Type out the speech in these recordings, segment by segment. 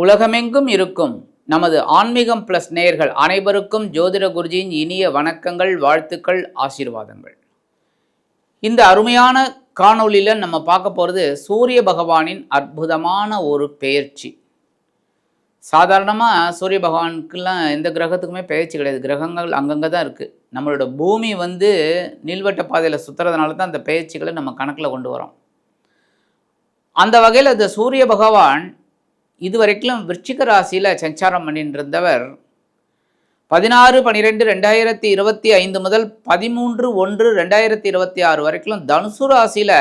உலகமெங்கும் இருக்கும். நமது ஆன்மீகம் பிளஸ் நேயர்கள் அனைவருக்கும் ஜோதிட குருஜியின் இனிய வணக்கங்கள் வாழ்த்துக்கள் ஆசீர்வாதங்கள். இந்த அருமையான காணொளியில் நம்ம பார்க்க போகிறது சூரிய பகவானின் அற்புதமான ஒரு பெயர்ச்சி. சாதாரணமாக சூரிய பகவானுக்கெல்லாம் எந்த கிரகத்துக்குமே பெயர்ச்சி கிடையாது. கிரகங்கள் அங்கங்கே தான் இருக்குது நம்மளோட பூமி வந்து நீள்வட்ட பாதையில் சுற்றுறதுனால தான் அந்த பெயர்ச்சிகளை நம்ம கணக்கில் கொண்டு வரோம் அந்த வகையில் இந்த சூரிய பகவான் இதுவரைக்கும் விருச்சிக ராசியில் சஞ்சாரம் பண்ணிட்டு இருந்தவர் பதினாறு பன்னிரெண்டு ரெண்டாயிரத்தி இருபத்தி ஐந்து முதல் பதிமூன்று ஒன்று ரெண்டாயிரத்தி இருபத்தி ஆறு வரைக்கும் தனுசு ராசியில்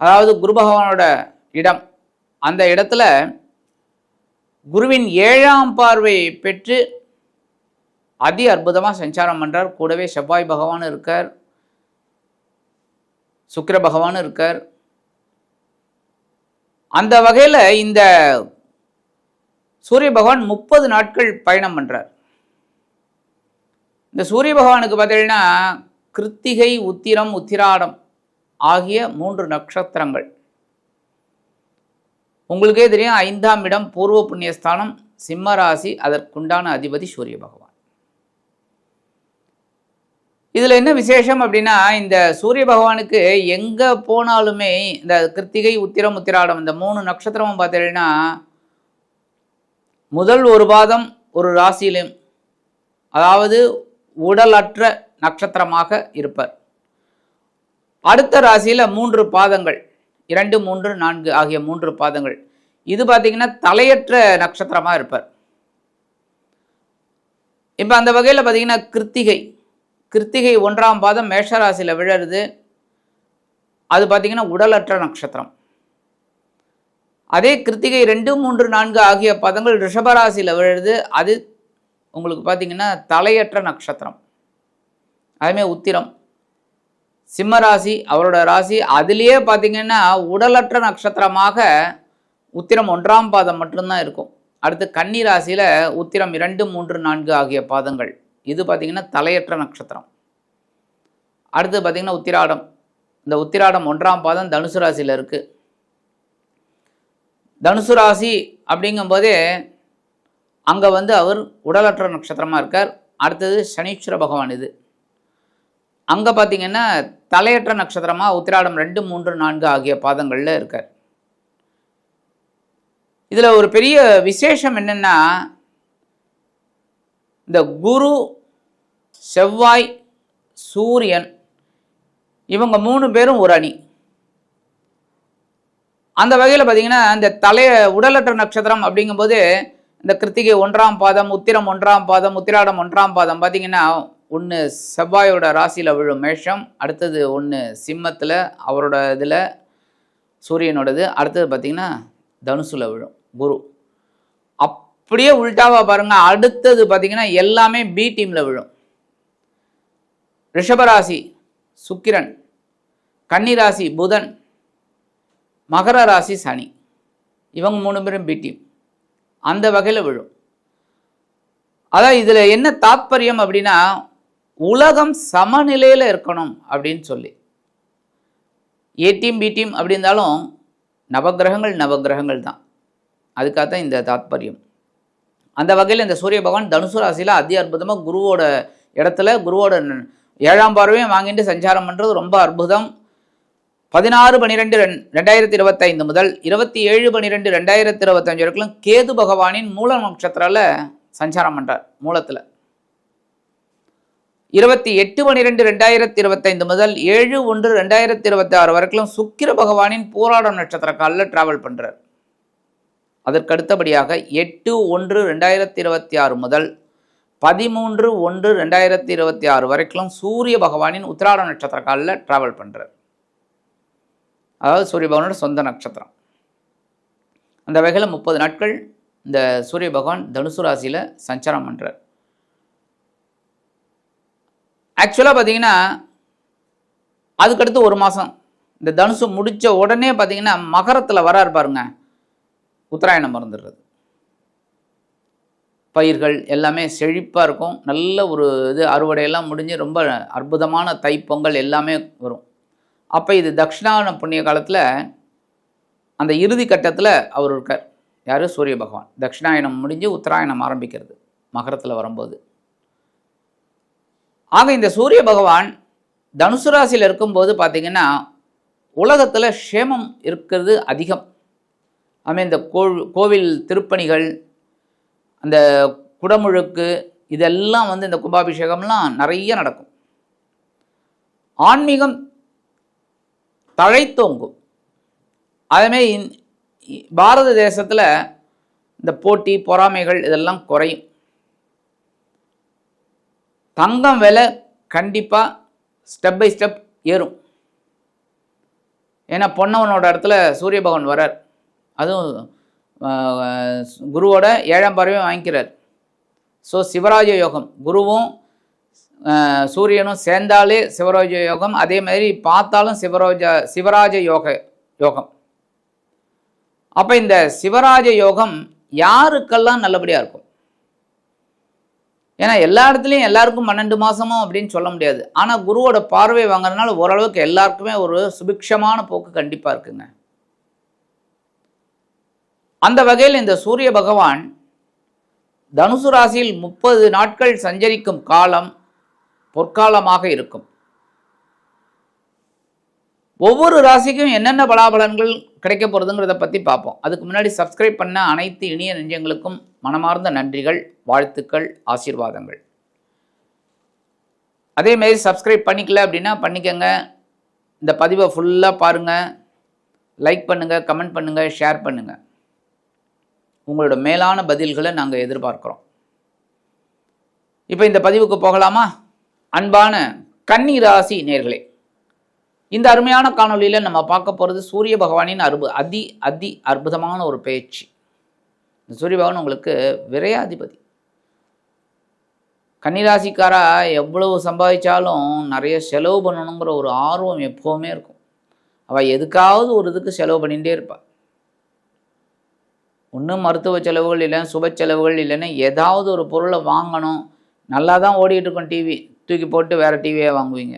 அதாவது குரு பகவானோட இடம். அந்த இடத்துல குருவின் ஏழாம் பார்வையை பெற்று அதி அற்புதமாக சஞ்சாரம் பண்ணுறார் கூடவே செவ்வாய் பகவான் இருக்கார். சுக்கிர பகவான் இருக்கார். அந்த வகையில் இந்த சூரிய பகவான் முப்பது நாட்கள் பயணம் பண்ணுறார் இந்த சூரிய பகவானுக்கு பார்த்தீங்கன்னா கிருத்திகை உத்திரம் உத்திராடம் ஆகிய மூன்று நட்சத்திரங்கள். உங்களுக்கே தெரியும் ஐந்தாம் இடம் பூர்வ புண்ணியஸ்தானம் சிம்மராசி அதற்குண்டான அதிபதி சூரிய பகவான். இதில் என்ன விசேஷம் அப்படின்னா இந்த சூரிய பகவானுக்கு எங்கே போனாலுமே இந்த கிருத்திகை உத்திரம் உத்திராடம் இந்த மூணு நட்சத்திரமும் பார்த்தீங்கன்னா முதல் ஒரு பாதம் ஒரு ராசியிலும் அதாவது உடலற்ற நட்சத்திரமாக இருப்பார். அடுத்த ராசியில் மூன்று பாதங்கள் இரண்டு மூன்று நான்கு ஆகிய மூன்று பாதங்கள். இது பார்த்திங்கன்னா தலையற்ற நட்சத்திரமாக இருப்பார். இப்போ அந்த வகையில் பார்த்தீங்கன்னா கிருத்திகை கிருத்திகை ஒன்றாம் பாதம் மேஷராசியில் விழருது. அது பார்த்தீங்கன்னா உடலற்ற நட்சத்திரம். அதே கிருத்திகை ரெண்டு மூன்று நான்கு ஆகிய பதங்கள் ரிஷபராசியில் விழுது அது உங்களுக்கு பார்த்தீங்கன்னா தலையற்ற நட்சத்திரம். அதுமே உத்திரம். சிம்ம ராசி அவரோட ராசி அதுலேயே பார்த்தீங்கன்னா உடலற்ற நட்சத்திரமாக உத்திரம் ஒன்றாம் பாதம் மட்டும்தான் இருக்கும். அடுத்து கன்னி ராசியில் உத்திரம் இரண்டு மூன்று நான்கு ஆகிய பாதங்கள். இது பார்த்தீங்கன்னா தலையற்ற நட்சத்திரம். அடுத்து பார்த்திங்கன்னா உத்திராடம். இந்த உத்திராடம் ஒன்றாம் பாதம் தனுசு ராசியில் இருக்குது தனுசு ராசி அப்படிங்கும்போதே அங்கே வந்து அவர் உடலற்ற நட்சத்திரமாக இருக்கார். அடுத்தது சனீஸ்வர பகவான் இது. அங்கே பார்த்தீங்கன்னா தலையற்ற நட்சத்திரமாக உத்திராடம் ரெண்டு மூன்று நான்கு ஆகிய பாதங்களில் இருக்கார். இதில் ஒரு பெரிய விசேஷம் என்னென்னா இந்த குரு செவ்வாய் சூரியன் இவங்க மூணு பேரும் ஒரு அணி. அந்த வகையில் பார்த்தீங்கன்னா இந்த தலைய உடலற்ற நட்சத்திரம் அப்படிங்கும்போது இந்த கிருத்திகை ஒன்றாம் பாதம் உத்திரம் ஒன்றாம் பாதம் உத்திராடம் ஒன்றாம் பாதம் பார்த்தீங்கன்னா ஒன்று செவ்வாயோட ராசியில் விழும் மேஷம் அடுத்தது ஒன்று சிம்மத்தில் அவரோட இதில் சூரியனோடது அடுத்தது பார்த்திங்கன்னா தனுசுல விழும் குரு. அப்படியே உள்டாவாக பாருங்கள் அடுத்தது பார்த்திங்கன்னா எல்லாமே பி டீமில் விழும். ரிஷபராசி சுக்கிரன் கன்னிராசி புதன் மகர ராசி சனி. இவங்க மூணு பேரும் பி டீம் அந்த வகையில் விழும். அதான் இதில் என்ன தாத்பரியம் அப்படின்னா உலகம் சமநிலையில் இருக்கணும் அப்படின்னு சொல்லி. ஏ டீம் பி டீம் அப்படி இருந்தாலும் நவகிரகங்கள் நவகிரகங்கள் தான். அதுக்காக தான் இந்த தாத்பரியம். அந்த வகையில் இந்த சூரிய பகவான் தனுசு ராசியில் அதி அற்புதமாக குருவோட இடத்துல குருவோட ஏழாம் பார்வையும் வாங்கிட்டு சஞ்சாரம் பண்ணுறது ரொம்ப அற்புதம். பதினாறு பன்னிரெண்டு ரெண் ரெண்டாயிரத்தி இருபத்தைந்து முதல் இருபத்தி ஏழு பன்னிரெண்டு ரெண்டாயிரத்தி இருபத்தஞ்சு வரைக்கும் கேது பகவானின் மூல நட்சத்திரால சஞ்சாரம் பண்ணுறார் மூலத்தில். இருபத்தி எட்டு பன்னிரெண்டு ரெண்டாயிரத்தி இருபத்தைந்து முதல் ஏழு ஒன்று ரெண்டாயிரத்தி இருபத்தி ஆறு வரைக்கும் சுக்கிர பகவானின் போராடம் நட்சத்திர காலில் டிராவல் பண்ணுறார் அதற்கு அடுத்தபடியாக எட்டு ஒன்று ரெண்டாயிரத்தி இருபத்தி ஆறு முதல் பதிமூன்று ஒன்று ரெண்டாயிரத்தி இருபத்தி ஆறு வரைக்கும் சூரிய பகவானின் உத்திராட நட்சத்திர காலில் ட்ராவல் பண்ணுறார் அதாவது சூரிய பகவானோட சொந்த நட்சத்திரம். அந்த வகையில் முப்பது நாட்கள் இந்த சூரிய பகவான் தனுசு ராசியில் சஞ்சாரம் பண்ணுறார் ஆக்சுவலாக பார்த்தீங்கன்னா அதுக்கடுத்து ஒரு மாதம் இந்த தனுசு முடித்த உடனே பார்த்தீங்கன்னா மகரத்தில் வராரு பாருங்க. உத்தராயணம் மறந்துடுறது. பயிர்கள் எல்லாமே செழிப்பாக இருக்கும். நல்ல ஒரு இது அறுவடையெல்லாம் முடிஞ்சு ரொம்ப அற்புதமான தைப்பொங்கல் எல்லாமே வரும். அப்போ இது தக்ஷிணான புண்ணிய காலத்தில் அந்த இறுதி கட்டத்தில் அவர் இருக்கார். யார்? சூரிய பகவான். தட்சிணாயனம் முடிஞ்சு உத்தராயணம் ஆரம்பிக்கிறது மகரத்தில் வரும்போது. ஆக இந்த சூரிய பகவான் தனுசு ராசியில் இருக்கும்போது பார்த்திங்கன்னா உலகத்தில் க்ஷேமம் இருக்கிறது அதிகம். அதுமாதிரி இந்த கோவில் திருப்பணிகள் அந்த குடமுழுக்கு இதெல்லாம் வந்து இந்த கும்பாபிஷேகம்லாம் நிறைய நடக்கும். ஆன்மீகம் தழைத்தோங்கும். அதேமாரி பாரத தேசத்தில் இந்த போட்டி பொறாமைகள் இதெல்லாம் குறையும். தங்கம் விலை கண்டிப்பாக ஸ்டெப் பை ஸ்டெப் ஏறும். ஏன்னா பொன்னவனோட இடத்துல சூரிய பகவான் வரார் அதுவும் குருவோட ஏழாம் பார்வையும் வாங்கிக்கிறார். ஸோ சிவராஜ யோகம். குருவும் சூரியனும் சேர்ந்தாலே சிவராஜ யோகம். அதே மாதிரி பார்த்தாலும் சிவராஜ சிவராஜ யோக யோகம். அப்போ இந்த சிவராஜ யோகம் யாருக்கெல்லாம் நல்லபடியாக இருக்கும்? ஏன்னா எல்லா இடத்துலையும் எல்லாருக்கும் பன்னெண்டு மாதமும் அப்படின்னு சொல்ல முடியாது. ஆனால் குருவோட பார்வை வாங்குறதுனால ஓரளவுக்கு எல்லாருக்குமே ஒரு சுபிக்ஷமான போக்கு கண்டிப்பாக இருக்குங்க. அந்த வகையில் இந்த சூரிய பகவான் தனுசு ராசியில் முப்பது நாட்கள் சஞ்சரிக்கும் காலம் பொற்காலமாக இருக்கும். ஒவ்வொரு ராசிக்கும் என்னென்ன பலாபலன்கள் கிடைக்க போகிறதுங்கிறத பற்றி பார்ப்போம். அதுக்கு முன்னாடி சப்ஸ்கிரைப் பண்ண அனைத்து இனிய நெஞ்சங்களுக்கும் மனமார்ந்த நன்றிகள் வாழ்த்துக்கள் ஆசீர்வாதங்கள். அதேமாரி சப்ஸ்கிரைப் பண்ணிக்கல அப்படின்னா பண்ணிக்கங்க. இந்த பதிவை ஃபுல்லாக பாருங்கள் லைக் பண்ணுங்கள் கமெண்ட் பண்ணுங்கள் ஷேர் பண்ணுங்கள் உங்களோட மேலான பதில்களை நாங்கள் எதிர்பார்க்குறோம். இப்போ இந்த பதிவுக்கு போகலாமா? அன்பான கன்னி ராசி நேர்களே இந்த அருமையான காணொலியில் நம்ம பார்க்க போகிறது சூரிய பகவானின் அற்பு அதி அதி அற்புதமான ஒரு பேச்சு. இந்த சூரிய பகவான் உங்களுக்கு விரையாதிபதி. கன்னிராசிக்காரா எவ்வளவு சம்பாதிச்சாலும் நிறைய செலவு பண்ணணுங்கிற ஒரு ஆர்வம் எப்போவுமே இருக்கும். அவள் எதுக்காவது ஒரு இதுக்கு செலவு பண்ணிகிட்டே இருப்பாள் ஒன்றும் மருத்துவ செலவுகள் இல்லை சுப செலவுகள் இல்லைன்னா ஏதாவது ஒரு பொருளை வாங்கணும். நல்லா தான் ஓடிட்டு இருக்கோம் டிவி தூக்கி போட்டு வேறு டிவியை வாங்குவீங்க.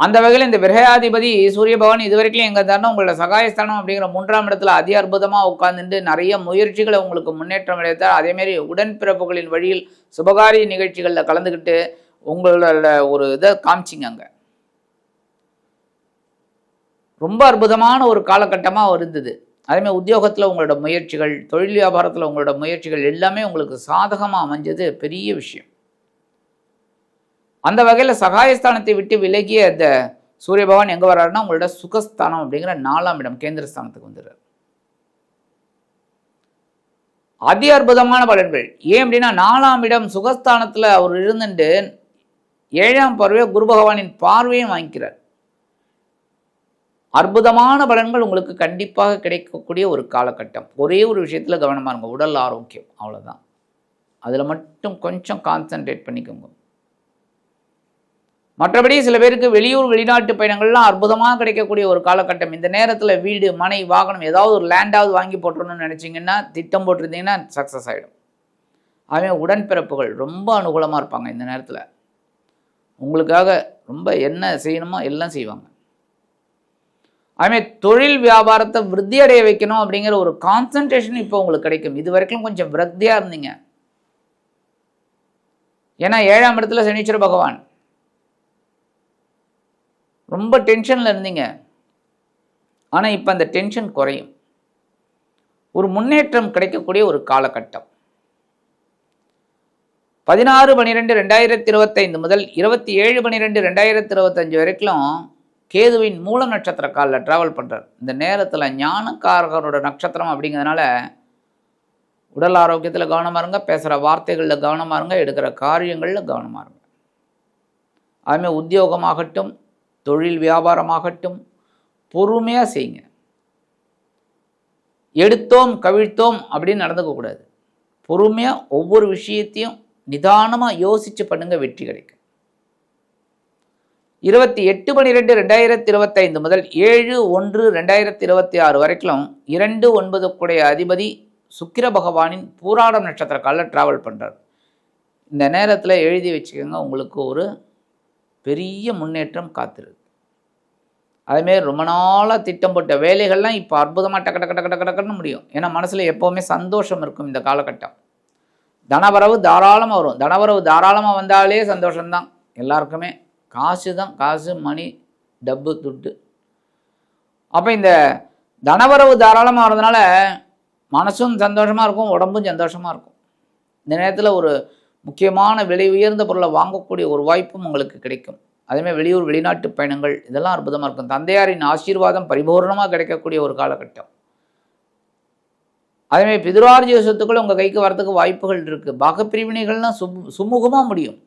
அந்த வகையில் இந்த விரகாதிபதி சூரிய பகவான் இது வரைக்கும் எங்கே தானே உங்களோட சகாயஸ்தானம் அப்படிங்கிற மூன்றாம் இடத்துல அதி அற்புதமாக உட்காந்துட்டு நிறைய முயற்சிகளை உங்களுக்கு முன்னேற்றம் அடைத்தால் அதேமாரி உடன்பிறப்புகளின் வழியில் சுபகாரிய நிகழ்ச்சிகளில் கலந்துக்கிட்டு உங்களோட ஒரு இதை காமிச்சிங்க அங்கே. ரொம்ப அற்புதமான ஒரு காலகட்டமாக இருந்தது. அதேமாதிரி உத்தியோகத்தில் உங்களோட முயற்சிகள் தொழில் வியாபாரத்தில் உங்களோட முயற்சிகள் எல்லாமே உங்களுக்கு சாதகமாக அமைஞ்சது பெரிய விஷயம். அந்த வகையில் சகாயஸ்தானத்தை விட்டு விலகிய அந்த சூரிய பகவான் எங்கே வர்றாருன்னா உங்களோட சுகஸ்தானம் அப்படிங்கிற நாலாம் இடம் கேந்திரஸ்தானத்துக்கு வந்துடுறார். அதி அற்புதமான பலன்கள். ஏன் அப்படின்னா நாலாம் இடம் சுகஸ்தானத்தில் அவர் இருந்துட்டு ஏழாம் பார்வையை குரு பகவானின் பார்வையும் வாங்கிக்கிறார். அற்புதமான பலன்கள் உங்களுக்கு கண்டிப்பாக கிடைக்கக்கூடிய ஒரு காலகட்டம். ஒரே ஒரு விஷயத்தில் கவனமாக இருங்க. உடல் ஆரோக்கியம். அவ்வளோதான் அதில் மட்டும் கொஞ்சம் கான்சன்ட்ரேட் பண்ணிக்கோங்க. மற்றபடி சில பேருக்கு வெளியூர் வெளிநாட்டு பயணங்கள்லாம் அற்புதமாக கிடைக்கக்கூடிய ஒரு காலகட்டம். இந்த நேரத்தில் வீடு மனை வாகனம் ஏதாவது ஒரு லேண்டாவது வாங்கி போட்டுறணும்னு நினச்சிங்கன்னா திட்டம் போட்டிருந்தீங்கன்னா சக்ஸஸ் ஆகிடும் அவன் உடன்பிறப்புகள் ரொம்ப அனுகூலமாக இருப்பாங்க இந்த நேரத்தில். உங்களுக்காக ரொம்ப என்ன செய்யணுமோ எல்லாம் செய்வாங்க. அதுமாதிரி தொழில் வியாபாரத்தை விருத்தி அடைய வைக்கணும் அப்படிங்கிற ஒரு கான்சன்ட்ரேஷன் இப்போ உங்களுக்கு கிடைக்கும். இது வரைக்கும் கொஞ்சம் விரக்தியாக இருந்தீங்க. ஏன்னா ஏழாம் இடத்துல சனீஸ்வர பகவான். ரொம்ப டென்ஷனில் இருந்தீங்க. ஆனால் இப்போ அந்த டென்ஷன் குறையும். ஒரு முன்னேற்றம் கிடைக்கக்கூடிய ஒரு காலகட்டம். பதினாறு பனிரெண்டு ரெண்டாயிரத்தி இருபத்தைந்து முதல் இருபத்தி ஏழு பனிரெண்டு ரெண்டாயிரத்தி இருபத்தஞ்சு வரைக்கும் கேதுவின் மூல நட்சத்திர காலில் ட்ராவல் பண்ணுறார் இந்த நேரத்தில் ஞானக்காரகரோட நட்சத்திரம் அப்படிங்கிறதுனால உடல் ஆரோக்கியத்தில் கவனமாக இருங்க பேசுகிற வார்த்தைகளில் கவனமாக இருங்க எடுக்கிற காரியங்களில் கவனமாக இருங்க. அதுமாதிரி உத்தியோகமாகட்டும் தொழில் வியாபாரமாகட்டும் பொறுமையாக செய்யுங்க. எடுத்தோம் கவிழ்த்தோம் அப்படின்னு நடந்துக்கக்கூடாது. பொறுமையாக ஒவ்வொரு விஷயத்தையும் நிதானமாக யோசித்து பண்ணுங்கள் வெற்றி கிடைக்கும். இருபத்தி எட்டு பனிரெண்டு ரெண்டாயிரத்தி இருபத்தைந்து முதல் ஏழு ஒன்று ரெண்டாயிரத்தி இருபத்தி ஆறு வரைக்கும் இரண்டு ஒன்பதுக்குடைய அதிபதி சுக்கிர பகவானின் பூராடம் நட்சத்திர காலில் ட்ராவல் பண்ணுறார் இந்த நேரத்தில் எழுதி வச்சுக்கோங்க உங்களுக்கு ஒரு பெரிய முன்னேற்றம் காத்திருக்கு அதுமாரி ரொம்ப நாளாக திட்டம் போட்ட வேலைகள்லாம் இப்போ அற்புதமாக டக்கு டக்கு டக்கு டக்குன்னு முடியும். ஏன்னா மனசில் எப்போவுமே சந்தோஷம் இருக்கும் இந்த காலகட்டம். தனவரவு தாராளமாக வரும். தனவரவு தாராளமாக வந்தாலே சந்தோஷம்தான். எல்லாருக்குமே காசு தான் காசு மணி டப்பு துட்டு. அப்போ இந்த தனவரவு தாராளமாக வரதுனால மனசும் சந்தோஷமாக இருக்கும் உடம்பும் சந்தோஷமாக இருக்கும். இந்த நேரத்தில் ஒரு முக்கியமான விலை உயர்ந்த பொருளை வாங்கக்கூடிய ஒரு வாய்ப்பும் உங்களுக்கு கிடைக்கும். அதேமாதிரி வெளியூர் வெளிநாட்டு பயணங்கள் இதெல்லாம் அற்புதமாக இருக்கும். தந்தையாரின் ஆசீர்வாதம் பரிபூர்ணமாக கிடைக்கக்கூடிய ஒரு காலகட்டம். அதேமாதிரி பிதுரார்ஜிய சொத்துக்கள் உங்கள் கைக்கு வரதுக்கு வாய்ப்புகள் இருக்குது பாகப்பிரிவினைகள்லாம் சுமு சுமூகமாக முடியும்.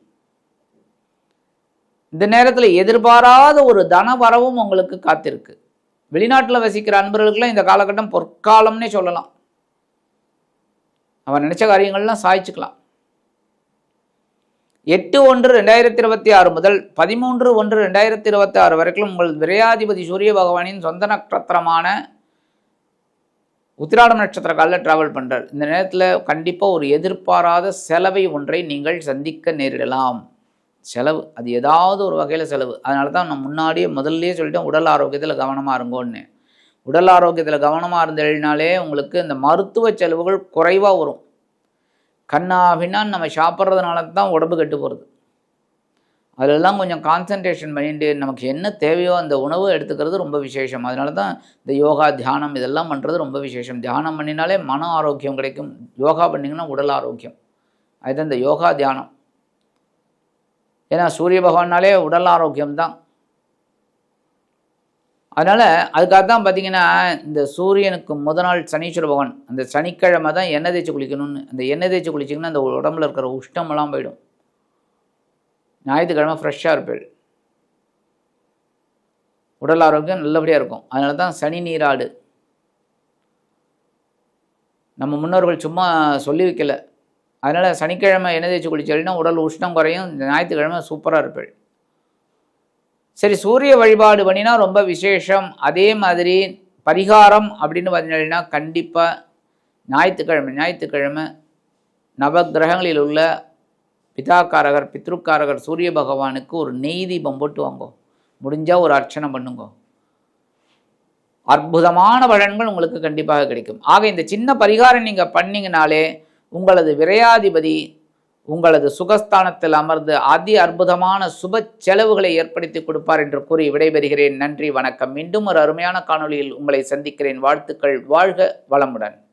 இந்த நேரத்தில் எதிர்பாராத ஒரு தன வரவும் உங்களுக்கு காத்திருக்கு. வெளிநாட்டில் வசிக்கிற அன்பர்களுக்கெல்லாம் இந்த காலகட்டம் பொற்காலம்னே சொல்லலாம். அவன் நினச்ச காரியங்கள்லாம் சாய்ச்சிக்கலாம். எட்டு ஒன்று ரெண்டாயிரத்தி இருபத்தி ஆறு முதல் பதிமூன்று ஒன்று ரெண்டாயிரத்தி இருபத்தி ஆறு வரைக்கும் உங்கள் விரையாதிபதி சூரிய பகவானின் சொந்த நட்சத்திரமான உத்திராடம் நட்சத்திர காலில் ட்ராவல் பண்ணுறார் இந்த நேரத்தில் கண்டிப்பாக ஒரு எதிர்பாராத செலவை ஒன்றை நீங்கள் சந்திக்க நேரிடலாம். செலவு. அது ஏதாவது ஒரு வகையில் செலவு. அதனால தான் நான் முன்னாடியே முதல்லயே சொல்லிட்டேன் உடல் ஆரோக்கியத்தில் கவனமாக இருங்கோன்னு. உடல் ஆரோக்கியத்தில் கவனமாக இருந்தேனாலே உங்களுக்கு இந்த மருத்துவ செலவுகள் குறைவாக வரும். கண்ணாபின்னா நம்ம சாப்பிட்றதுனால தான் உடம்பு கெட்டு போகிறது அதிலெல்லாம் கொஞ்சம் கான்சன்ட்ரேஷன் பண்ணிட்டு நமக்கு என்ன தேவையோ அந்த உணவு எடுத்துக்கிறது ரொம்ப விசேஷம். அதனால தான் இந்த யோகா தியானம் இதெல்லாம் பண்ணுறது ரொம்ப விசேஷம். தியானம் பண்ணினாலே மன ஆரோக்கியம் கிடைக்கும். யோகா பண்ணிங்கன்னா உடல் ஆரோக்கியம். அதுதான் இந்த யோகா தியானம். ஏன்னா சூரிய பகவானாலே உடல் ஆரோக்கியம் தான் அதனால் அதுக்காக தான் பார்த்தீங்கன்னா இந்த சூரியனுக்கு முத நாள் சனீஸ்வர பகவான் அந்த சனிக்கிழமை தான் எண்ணெய் தேய்ச்சி குளிக்கணும்னு. அந்த எண்ணெய் தேய்ச்சி குளிச்சிங்கன்னா அந்த உடம்புல இருக்கிற உஷ்டமெல்லாம் போயிடும். ஞாயிற்றுக்கிழமை ஃப்ரெஷ்ஷாக இருப்பேள். உடல் ஆரோக்கியம் நல்லபடியாக இருக்கும். அதனால தான் சனி நீராடு. நம்ம முன்னோர்கள் சும்மா சொல்லி வைக்கலை. அதனால் சனிக்கிழமை எண்ணெய் தேய்ச்சி குளிச்சாலினா உடல் உஷ்ணம் குறையும் ஞாயிற்றுக்கிழமை சூப்பராக இருப்பேள் சரி சூரிய வழிபாடு பண்ணினா ரொம்ப விசேஷம். அதே மாதிரி பரிகாரம் அப்படின்னு பார்த்தீங்கன்னா கண்டிப்பாக ஞாயிற்றுக்கிழமை ஞாயிற்றுக்கிழமை நவகிரகங்களில் உள்ள பிதாக்காரகர் பித்ருக்காரகர் சூரிய பகவானுக்கு ஒரு நெய் தீபம் போட்டு வாங்கோ. முடிஞ்சால் ஒரு அர்ச்சனை பண்ணுங்க. அற்புதமான பலன்கள் உங்களுக்கு கண்டிப்பாக கிடைக்கும். ஆக இந்த சின்ன பரிகாரம் நீங்கள் பண்ணிங்கனாலே உங்களது விரையாதிபதி உங்களது சுகஸ்தானத்தில் அமர்ந்து அதி அற்புதமான சுப செலவுகளை ஏற்படுத்தி கொடுப்பார் என்று கூறி விடைபெறுகிறேன். நன்றி வணக்கம். மீண்டும் ஒரு அருமையான காணொளியில் உங்களை சந்திக்கிறேன். வாழ்த்துக்கள். வாழ்க வளமுடன்.